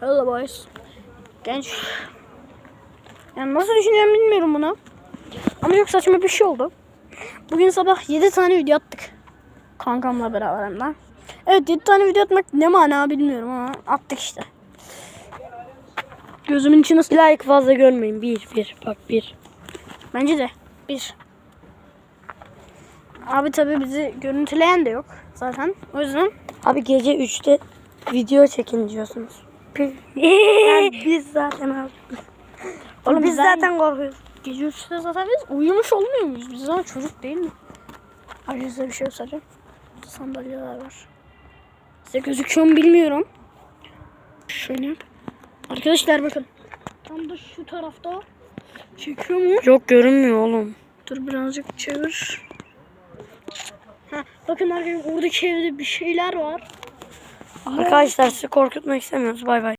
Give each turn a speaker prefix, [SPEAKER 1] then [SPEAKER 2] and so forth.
[SPEAKER 1] Hello boys. Genç. Yani nasıl düşünüyorum bilmiyorum bunu. Ama çok saçma bir şey oldu. Bugün sabah 7 tane video attık. Kankamla beraber hem de. Evet 7 tane video atmak ne mana bilmiyorum ama attık işte. Gözümün içi nasıl?
[SPEAKER 2] Like fazla görmeyin. Bir, bir. Bak bir.
[SPEAKER 1] Bence de. Bir. Abi tabi bizi görüntüleyen de yok zaten. O yüzden
[SPEAKER 2] Abi gece 3'te video çekin diyorsunuz. Yani biz zaten abi. Oğlum biz zaten korkuyoruz.
[SPEAKER 1] gece 3'te zaten biz uyumuş olmuyor muyuz? Biz zaten çocuk değil mi? Size bir şey göstereceğim. Burada sandalyeler var. Size gözüküyor mu bilmiyorum. Şöyle yap. Arkadaşlar bakın. Tam da şu tarafta çekiyor mu?
[SPEAKER 2] Yok görünmüyor oğlum.
[SPEAKER 1] Dur birazcık çevir. Ha, bakın arkadaşlar oradaki evde bir şeyler var.
[SPEAKER 2] Arkadaşlar sizi korkutmak istemiyoruz. Bay bay.